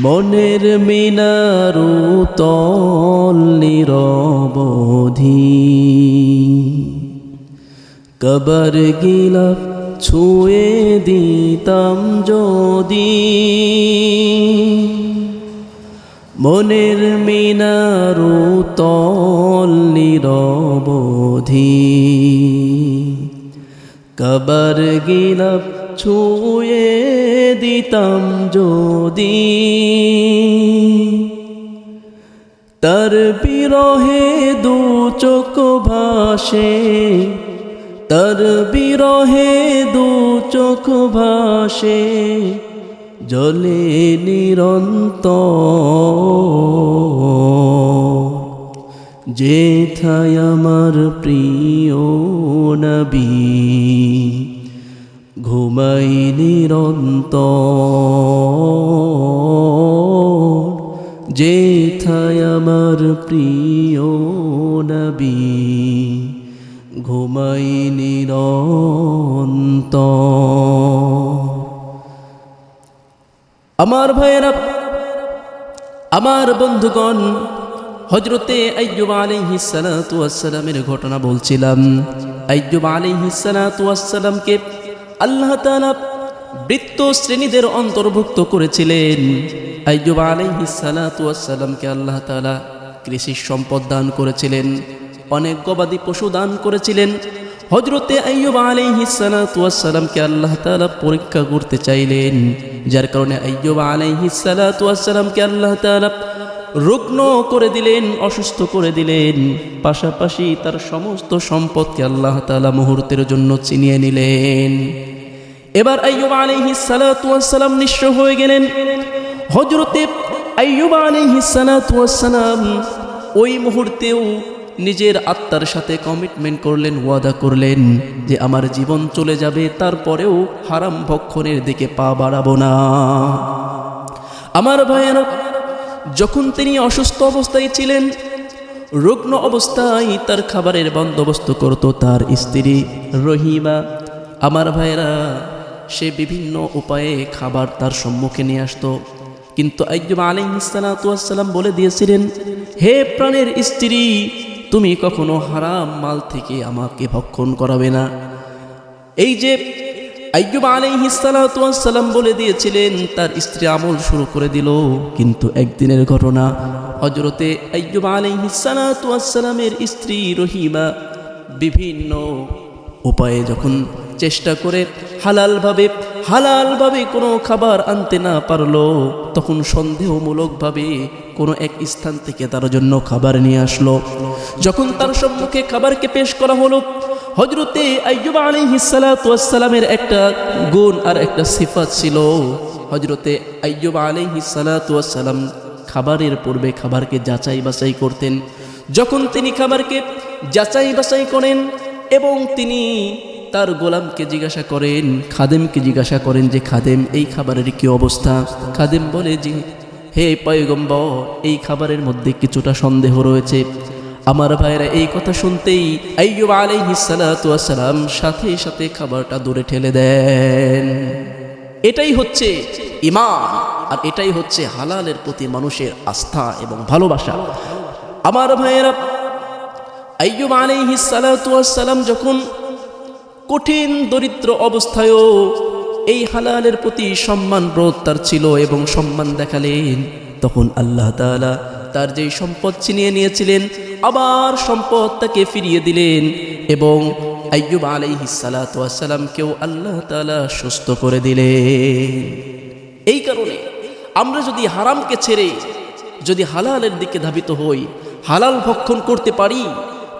মনের মিনারু তল নিরবধি কবর গিলাফ ছুঁয়ে দিতাম যদি। মনের মিনারু তল নিরবধি কবর গিলাপ ছুঁয়ে দিতাম যদি। তার বিরহে দু চোখ ভাসে, তার বিরহে দু চোখ ভাসে, জলে নিরন্তর। যেথায় আমার প্রিয় নবী। ঘুমাই নিরন্তর যেথায় আমার প্রিয় নবী ঘুমাই নিরন্তর আমার ভাইয়েরা, আমার বন্ধুগণ হজরতে আইয়ুব আলাইহিসালামের ঘটনা বলছিলাম। আইয়ুব আলাইহিসালামকে আল্লাহ তাআলা বৃত্ত শ্রেণীদের অন্তর্ভুক্ত করেছিলেন। আলাইহিসালামকে আল্লাহ তাআলা কৃষি সম্পদ দান করেছিলেন, অনেক গবাদি পশু দান করেছিলেন। হজরতে আইয়ুব আলাইহিসালামকে আল্লাহ তাআলা পরীক্ষা করতে চাইলেন, যার কারণে আইয়ুব আলাইহিসালামকে আল্লাহ তাআলা রুগ্ন করে দিলেন, অসুস্থ করে দিলেন। পাশাপাশি তার সমস্ত সম্পদকে আল্লাহ তাআলা মুহূর্তের জন্য চিনিয়ে নিলেন। এবার আয়ুব আইয়ুব আলাইহিসালাম নিঃস্ব হয়ে গেলেন। হজরতে আইয়ুব আলাইহিসালাম ওই মুহূর্তেও নিজের আত্মার সাথে কমিটমেন্ট করলেন, ওয়াদা করলেন যে আমার জীবন চলে যাবে, তারপরেও হারাম ভক্ষণের দিকে পা বাড়াবো না। আমার ভাইয়েরা যখন তিনি অসুস্থ অবস্থায় ছিলেন, রুগ্ন অবস্থায় তার খাবারের বন্দোবস্ত করত তার স্ত্রী রহিমা। আমার ভাইয়েরা সে বিভিন্ন উপায়ে খাবার তার সম্মুখে নিয়ে আসতো। কিন্তু আইজুব আলিহিসালাম বলে দিয়েছিলেন, হে প্রাণের স্ত্রী, তুমি কখনো হারাম মাল থেকে আমাকে ভক্ষণ করাবে না। এই যে আইয়ুব আলাইহিসালাম বলে দিয়েছিলেন, তার স্ত্রী আমল শুরু করে দিল। কিন্তু একদিনের ঘটনা হজরতে আইয়ুব আলাইহিসালামের স্ত্রী রহিমা বিভিন্ন উপায়ে যখন চেষ্টা করে হালালভাবে হালালভাবে কোনো খাবার আনতে না পারল, তখন সন্দেহমূলকভাবে কোনো এক স্থান থেকে তার জন্য খাবার নিয়ে আসলো। যখন তার সম্মুখে খাবারকে পেশ করা হলো হজরতে আইয়ুব আলাইহিসালামের একটা গুণ আর একটা সিফাত ছিল। হজরতে আইয়ুব আলাইহিসালাম খাবারের পূর্বে খাবারকে যাচাই বাছাই করতেন। যখন তিনি খাবারকে যাচাই বাছাই করেন এবং তিনি তার গোলামকে জিজ্ঞাসা করেন, খাদেমকে জিজ্ঞাসা করেন যে, খাদেম, এই খাবারের কি অবস্থা? খাদেম বলে যে, হে পয়গম্বর, এই খাবারের মধ্যে কিছুটা সন্দেহ রয়েছে। আমার ভাইরা এই কথা শুনতেই আইয়ুব আলাইহিসালাম সাথে সাথে খাবারটা দূরে ঠেলে দেন। এটাই হচ্ছে ইমান আর এটাই হচ্ছে হালালের প্রতি মানুষের আস্থা এবং ভালোবাসা। আমার ভাইয়েরা, আইয়ুব আলাইহিসালাম যখন কঠিন দরিদ্র অবস্থায়ও এই হালালের প্রতি সম্মান বোধ তার ছিল এবং সম্মান দেখালেন। তখন আল্লাহ তাআলা তার যেই সম্পদ ছিনিয়ে নিয়েছিলেন, আবার সম্পদ তাকে ফিরিয়ে দিলেন এবং আയ്যুব আলাইহিসালাতামকেও আল্লাহ তাআলা সুস্থ করে দিলেন। এই কারণে আমরা যদি হারামকে ছেড়ে যদি হালালের দিকে ধাবিত হই, হালাল ভক্ষণ করতে পারি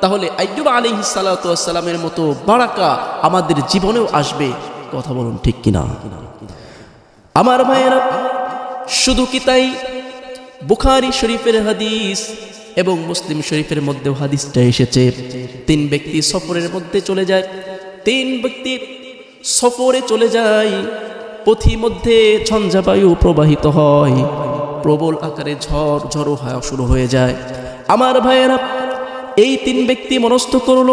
তাহলে আയ്যুব আলিহিসাল্লামের মতো বারাকা আমাদের জীবনেও আসবে। কথা বলুন ঠিক কিনা? আমার ভাইয়েরা, শুধু কি তাই? বুখারি শরীফের হাদিস এবং মুসলিম শরীফের মধ্যেও হাদিসটা এসেছে। তিন ব্যক্তি সফরের মধ্যে চলে যায়। তিন ব্যক্তি সফরে চলে যায়। পথি মধ্যে ঝঞ্ঝাবায়ু প্রবাহিত হয়। প্রবল আকারে ঝড়, ঝড়ো হওয়া শুরু হয়ে যায়। আমার ভাইয়েরা এই তিন ব্যক্তি মনস্থ করল,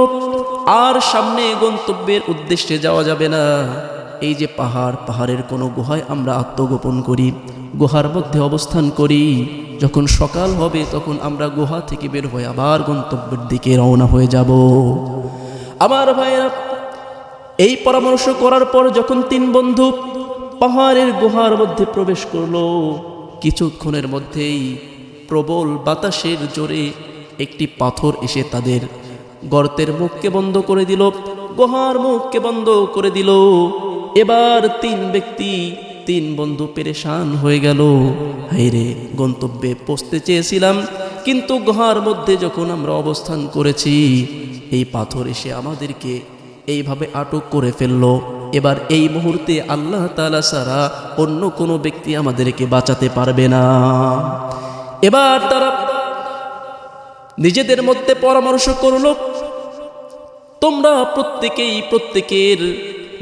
আর সামনে গন্তব্যের উদ্দেশ্যে যাওয়া যাবে না। এই যে পাহাড়, পাহাড়ের কোনো গুহায় আমরা আত্মগোপন করি, গুহার মধ্যে অবস্থান করি। যখন সকাল হবে, তখন আমরা গুহা থেকে বের হয়ে আবার গন্তব্যের দিকে রওনা হয়ে যাব। আমার ভাইয়েরা, এই পরামর্শ করার পর যখন তিন বন্ধু পাহাড়ের গুহার মধ্যে প্রবেশ করল, কিছুক্ষণের মধ্যেই প্রবল বাতাসের জোরে একটি পাথর এসে তাদের গর্তের মুখকে বন্ধ করে দিল, গুহার মুখকে বন্ধ করে দিল। এবার তিন ব্যক্তি, তিন বন্ধু পেরেশান হয়ে গেল। হাইরে গন্তব্যে পৌঁছতে চেয়েছিলাম, কিন্তু গুহার মধ্যে যখন আমরা অবস্থান করেছি, এই পাথর এসে আমাদেরকে এইভাবে আটক করে ফেলল। এবার এই মুহূর্তে আল্লাহ তালা ছাড়া অন্য কোনো ব্যক্তি আমাদেরকে বাঁচাতে পারবে না। এবার তারা নিজেদের মধ্যে পরামর্শ করল, তোমরা প্রত্যেকেই প্রত্যেকের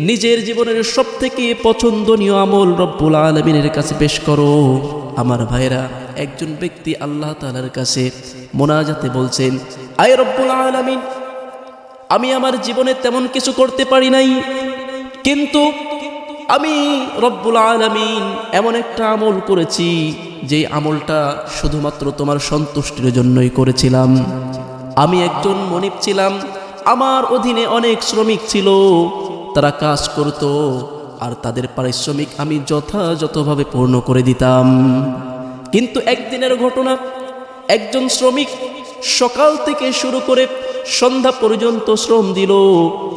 নিজের জীবনের সব থেকে পছন্দনীয় আমল রব্বুল আলমিনের কাছে পেশ করো। আমার ভাইরা একজন ব্যক্তি আল্লাহ তালার কাছে মোনাজাতে বলছেন, আয় রব্বুল আলমিন, আমি আমার জীবনে তেমন কিছু করতে পারি নাই, কিন্তু আমি রব্বুল আলমিন এমন একটা আমল করেছি যে আমলটা শুধুমাত্র তোমার সন্তুষ্টির জন্যই করেছিলাম। আমি একজন মনিব ছিলাম, আমার অধীনে অনেক শ্রমিক ছিল, তারা কাজ করত, আর তাদের পারিশ্রমিক আমি যথাযথভাবে পূর্ণ করে দিতাম। কিন্তু একদিনের ঘটনা, একজন শ্রমিক সকাল থেকে শুরু করে সন্ধ্যা পর্যন্ত শ্রম দিল,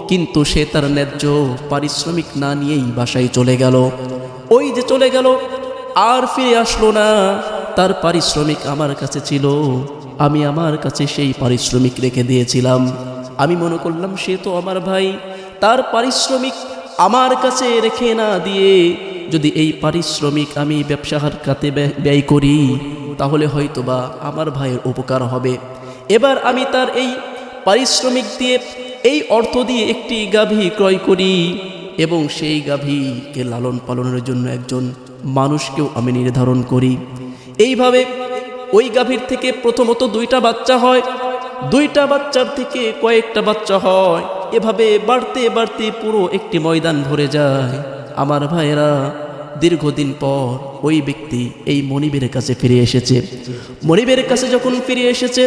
কিন্তু সে তার ন্যায্য পারিশ্রমিক না নিয়েই বাসায় চলে গেল। ওই যে চলে গেল, আর ফিরে আসলো না। তার পারিশ্রমিক আমার কাছে ছিল, আমি আমার কাছে সেই পারিশ্রমিক রেখে দিয়েছিলাম। আমি মনে করলাম, সে তো আমার ভাই, তার পারিশ্রমিক আমার কাছে রেখে না দিয়ে যদি এই পারিশ্রমিক আমি ব্যবসাহার খাতে ব্যয়- ব্যয় করি, তাহলে হয়তোবা আমার ভাইয়ের উপকার হবে। এবার আমি তার এই পারিশ্রমিক দিয়ে এই অর্থ দিয়ে একটি গাভী ক্রয় করি এবং সেই গাভীকে লালন পালনের জন্য একজন মানুষকেও আমি নির্ধারণ করি। এইভাবে ওই গাভীর থেকে প্রথমত দুইটা বাচ্চা হয়, দুইটা বাচ্চার থেকে কয়েকটা বাচ্চা হয়। এভাবে বাড়তে বাড়তে পুরো একটি ময়দান ভরে যায়। আমার ভাইয়েরা, দীর্ঘদিন পর ওই ব্যক্তি এই মনিবের কাছে ফিরে এসেছে। মনিবের কাছে যখন ফিরে এসেছে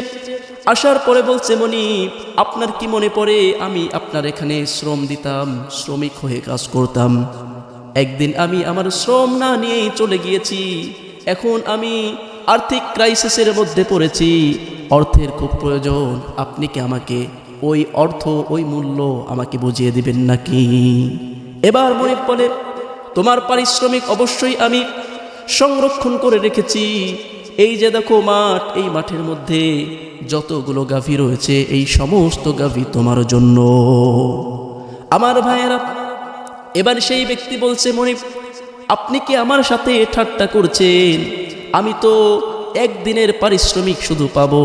আসার পরে বলছে, মনিব, আপনার কি মনে পড়ে? আমি আপনার এখানে শ্রম দিতাম, শ্রমিক হয়ে কাজ করতাম। একদিন আমি আমার শ্রম না নিয়েই চলে গিয়েছি। এখন আমি আর্থিক ক্রাইসিসের মধ্যে পড়েছি। অর্থের খুব প্রয়োজন। আপনি কি আমাকে ওই অর্থ, ওই মূল্য আমাকে বুঝিয়ে দিবেন নাকি? এবার মনে বলে, তোমার পারিশ্রমিক অবশ্যই আমি সংরক্ষণ করে রেখেছি। এই যে দেখো মাঠ, এই মাঠের মধ্যে যতগুলো গাভী রয়েছে, এই সমস্ত গাভী তোমার জন্য। আমার ভাইয়েরা, এবার সেই ব্যক্তি বলছে, মনিব, আপনি কি আমার সাথে ঠাট্টা করছেন? আমি তো একদিনের পারিশ্রমিক শুধু পাবো।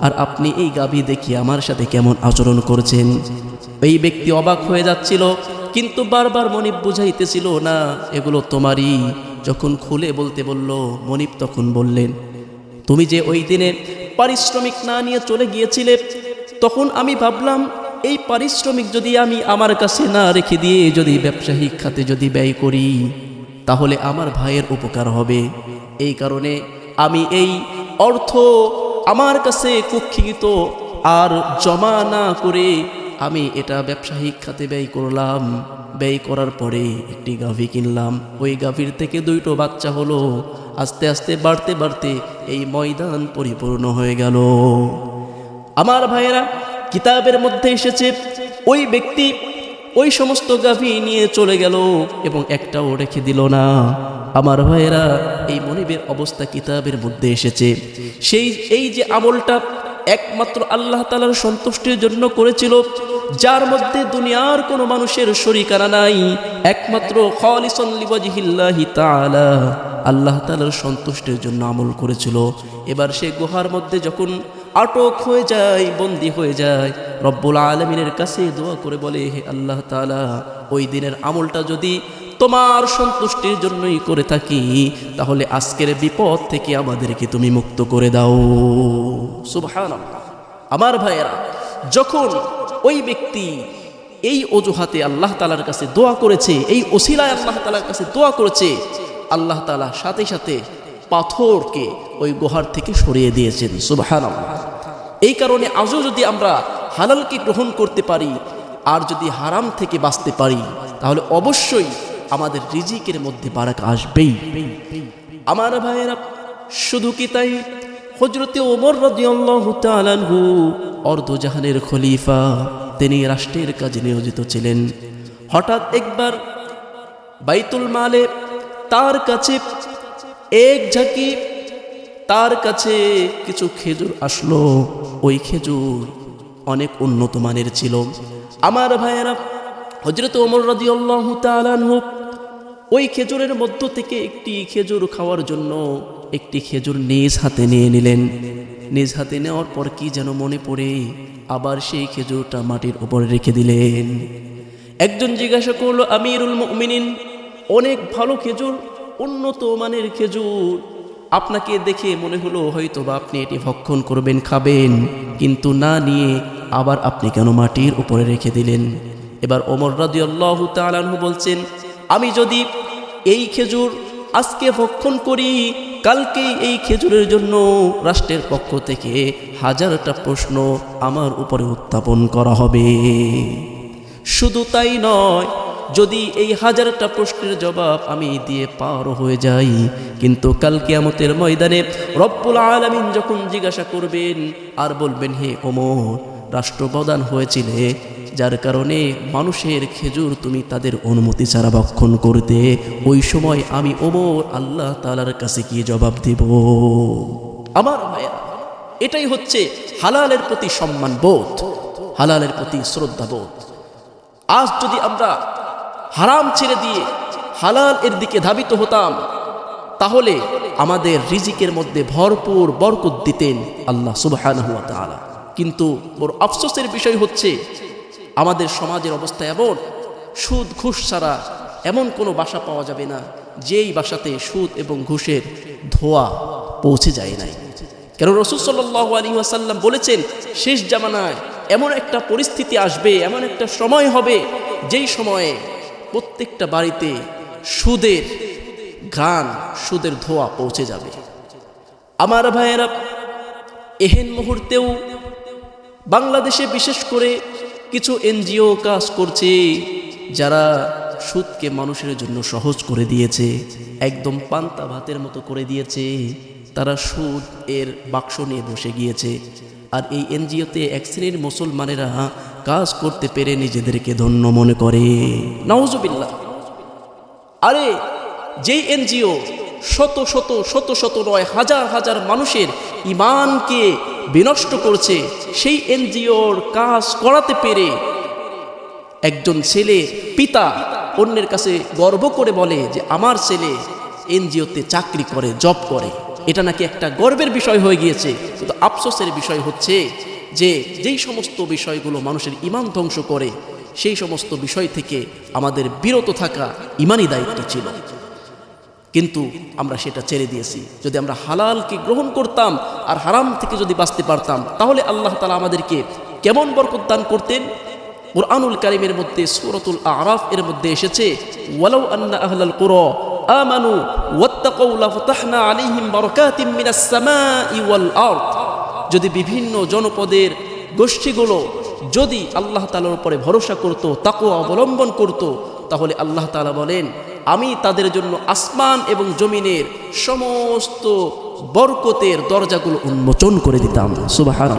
আর আপনি এই গাভী দেখি আমার সাথে কেমন আচরণ করছেন? এই ব্যক্তি অবাক হয়ে যাচ্ছিল, কিন্তু বারবার মনিব বুঝাইতেছিল, না, এগুলো তোমারই। যখন খুলে বলতে বলল, মনিব তখন বললেন, তুমি যে ওই দিনে পারিশ্রমিক না নিয়ে চলে গিয়েছিলে, তখন আমি ভাবলাম, এই পারিশ্রমিক যদি আমি আমার কাছে না রেখে দিয়ে যদি ব্যবসায়িক খাতে যদি ব্যয় করি, তাহলে আমার ভাইয়ের উপকার হবে। এই কারণে আমি এই অর্থ আমার কাছে কুক্ষিত আর জমা না করে আমি এটা ব্যবসায়িক খাতে ব্যয় করলাম। ব্যয় করার পরে একটি গাভী কিনলাম। ওই গাভীর থেকে দুইটো বাচ্চা হলো। আস্তে আস্তে বাড়তে বাড়তে এই ময়দান পরিপূর্ণ হয়ে গেল। আমার ভাইয়েরা, কিতাবের মধ্যে এসেছে, ওই ব্যক্তি ওই সমস্ত গাভী নিয়ে চলে গেল এবং একটাও রেখে দিল না। আমার ভাইয়েরা, এই মনিবের অবস্থা কিতাবের মধ্যে এসেছে। সেই, এই যে আমলটা একমাত্র আল্লাহ তালার সন্তুষ্টির জন্য করেছিল, যার মধ্যে দুনিয়ার কোনো মানুষের শরিকানা নাই। একমাত্র আল্লাহ তালার সন্তুষ্টির জন্য আমল করেছিল। এবার সে গুহার মধ্যে যখন আটক হয়ে যায়, বন্দি হয়ে যায়, রব্বুল আলমিনের কাছে দোয়া করে বলে, হে আল্লাহ তাআলা, ওই দিনের আমলটা যদি তোমার সন্তুষ্টির জন্যই করে থাকি, তাহলে আজকের বিপদ থেকে আমাদেরকে তুমি মুক্ত করে দাও। সুবহানাল্লাহ। আমার ভাইয়েরা, যখন ওই ব্যক্তি এই অজুহাতে আল্লাহ তালার কাছে দোয়া করেছে, এই ওসিলায় আল্লাহ তালার কাছে দোয়া করেছে, আল্লাহ তালা সাথে সাথে পাথরকে ওই গুহার থেকে সরিয়ে দিয়েছেন। সুবাহান এই কারণে আজও যদি আমরা হালালকে গ্রহণ করতে পারি, আর যদি হারাম থেকে বাঁচতে পারি, তাহলে অবশ্যই আমাদের রিজিকের মধ্যে বারাক আসবেই। আমার ভাইয়েরা, শুধু কি তাই? হজরতে ওমর রাদিয়াল্লাহু অর্ধজাহানের খলিফা, তিনি রাষ্ট্রের কাজে নিয়োজিত ছিলেন। হঠাৎ একবার বাইতুল মালে তার কাছে এক ঝাঁকি, তার কাছে কিছু খেজুর আসলো। ওই খেজুর অনেক উন্নত মানের ছিল। আমার ভাইয়েরা হজরত ওমর রাদিয়াল্লাহু তাআলাহু ওই খেজুরের মধ্য থেকে একটি খেজুর খাওয়ার জন্য একটি খেজুর নিজ হাতে নিয়ে নিলেন। নিজ হাতে নেওয়ার পর কি যেন মনে পড়ে, আবার সেই খেজুরটা মাটির উপরে রেখে দিলেন। একজন জিজ্ঞাসা করল, আমিরুল মুমিনিন, অনেক ভালো খেজুর, উন্নত মানের খেজুর। আপনাকে দেখে মনে হলো হয়তো বা আপনি এটি ভক্ষণ করবেন, খাবেন, কিন্তু না নিয়ে আবার আপনি কেন মাটির উপরে রেখে দিলেন? এবার ওমর রাদিয়াল্লাহু তাআলাহু বলছেন, আমি যদি এই খেজুর আজকে ভক্ষণ করি, কালকেই এই খেজুরের জন্য রাষ্ট্রের পক্ষ থেকে হাজারটা প্রশ্ন আমার উপরে উত্থাপন করা হবে। শুধু তাই নয়, যদি এই হাজারটা প্রশ্নের জবাব আমি দিয়ে পার হয়ে যাই, কিন্তু কাল কিয়ামতের ময়দানে রব্বুল আলামিন যখন জিজ্ঞাসা করবেন, আর বলবেন, হে ওমর, রাষ্ট্রপ্রধান হয়েছিলে যার কারণে মানুষের খেজুর তুমি তাদের অনুমতি ছাড়া ভক্ষণ করতে, ওই সময় আমি ওমর আল্লাহ তালার কাছে গিয়ে জবাব দেব। আমার ভাইয়া, এটাই হচ্ছে হালালের প্রতি সম্মান বোধ হালালের প্রতি শ্রদ্ধা বোধ আজ যদি আমরা হারাম ছেড়ে দিয়ে হালাল এর দিকে ধাবিত হতাম, তাহলে আমাদের রিজিকের মধ্যে ভরপুর বরকত দিতেন আল্লাহ তাআলা। কিন্তু ওর আফসোসের বিষয় হচ্ছে আমাদের সমাজের অবস্থা এমন, সুদ, ঘুষ ছাড়া এমন কোনো বাসা পাওয়া যাবে না, যেই বাসাতে সুদ এবং ঘুষের ধোয়া পৌঁছে যায় নাই। কেন রসুল সাল্লাহ আলী ওয়াসাল্লাম বলেছেন, শেষ জামানায় এমন একটা পরিস্থিতি আসবে, এমন একটা সময় হবে, যেই সময়ে প্রত্যেকটা বাড়িতে সুদের গান সুদের ধোয়া পৌঁছে যাবে। আমার ভাইয়েরা, এহেন মুহূর্তেও বাংলাদেশে বিশেষ করে কিছু এনজিও কাজ করছে, যারা সুদকে মানুষের জন্য সহজ করে দিয়েছে, একদম পান্তা ভাতের মতো করে দিয়েছে, তারা সুদ এর বাক্স নিয়ে বসে গিয়েছে। আর এই এনজিওতে এক শ্রেণির মুসলমানেরা কাজ করতে পেরে নিজেদেরকে ধন্য মনে করে। নওজবিল্লা আরে, যেই এনজিও শত শত শত শত নয়, হাজার হাজার মানুষের ইমানকে বিনষ্ট করছে, সেই এনজিওর কাজ করাতে পেরে একজন ছেলে পিতা অন্যের কাছে গর্ব করে বলে যে, আমার ছেলে এনজিওতে চাকরি করে, জব করে। এটা নাকি একটা গর্বের বিষয় হয়ে গিয়েছে। কিন্তু আফসোসের বিষয় হচ্ছে যে, যেই সমস্ত বিষয়গুলো মানুষের ইমান ধ্বংস করে, সেই সমস্ত বিষয় থেকে আমাদের বিরত থাকা ইমানই দায়িত্ব ছিল। কিন্তু আমরা সেটা ছেড়ে দিয়েছি। যদি আমরা হালালকে গ্রহণ করতাম আর হারাম থেকে যদি বাঁচতে পারতাম, তাহলে আল্লাহ তালা আমাদেরকে কেমন বরকত দান করতেন? কোরআনুল কারিমের মধ্যে, সুরতুল আরাফ এর মধ্যে এসেছে, ওয়ালাউ কুরা আমানু যদি বিভিন্ন জনপদের গোষ্ঠীগুলো যদি আল্লাহ তালার উপরে ভরসা করত তাকে অবলম্বন করত, তাহলে আল্লাহ তালা বলেন আমি তাদের জন্য আসমান এবং জমিনের সমস্ত বরকতের দরজাগুলো উন্মোচন করে দিতাম। সুবাহান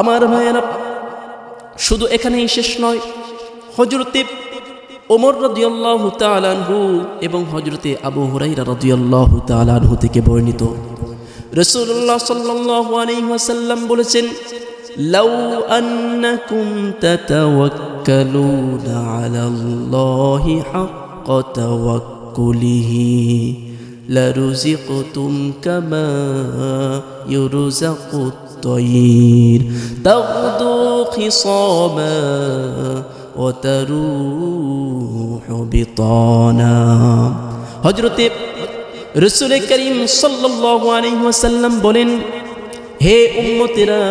আমার ভাইয়েরা, শুধু এখানেই শেষ নয় হজরতে ওমর রদিয়াল্লাহ তালানহু এবং হজরতে আবু হুরাইরা রদিয়াল্লাহ তালানহু থেকে বর্ণিত। রসুল্লাহ সাল্লাহ আলহিহাসাল্লাম বলেছেন لو أنكم تتوكلون على الله حق توكله لرزقتم كما يرزق الطير تغدو خصاما وتروح بطانا হজরতে রসুল করিম সাল্লাহ আলহিহাসাল্লাম বলেন হে উম্মতেরা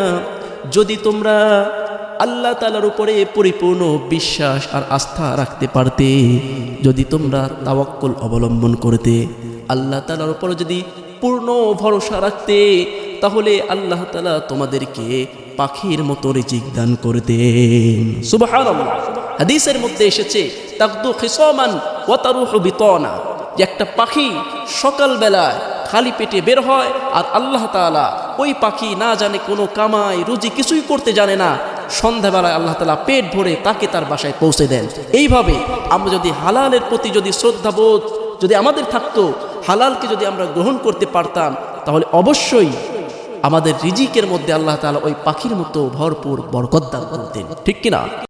যদি তোমরা আল্লাহ তালার উপরে পরিপূর্ণ বিশ্বাস আর আস্থা রাখতে পারতে, যদি তোমরা তাওয়াক্কুল অবলম্বন করতে, আল্লাহ তালার উপরে যদি পূর্ণ ভরসা রাখতে, তাহলে আল্লাহ তালা তোমাদেরকে পাখির মতো রিজিক দান করতেন হাদিসের মধ্যে এসেছে যে একটা পাখি সকালবেলায় খালি পেটে বের হয় আর আল্লাহ তাআলা ওই পাখি না জানে কোনো কামাই, রুজি কিছুই করতে জানে না। সন্ধ্যাবেলায় আল্লাহ তালা পেট ভরে তাকে তার বাসায় পৌঁছে দেন। এইভাবে আমরা যদি হালালের প্রতি যদি শ্রদ্ধাবোধ যদি আমাদের থাকতো, হালালকে যদি আমরা গ্রহণ করতে পারতাম, তাহলে অবশ্যই আমাদের রিজিকের মধ্যে আল্লাহ তালা ওই পাখির মতো ভরপুর বরকত করতেন। ঠিক কিনা?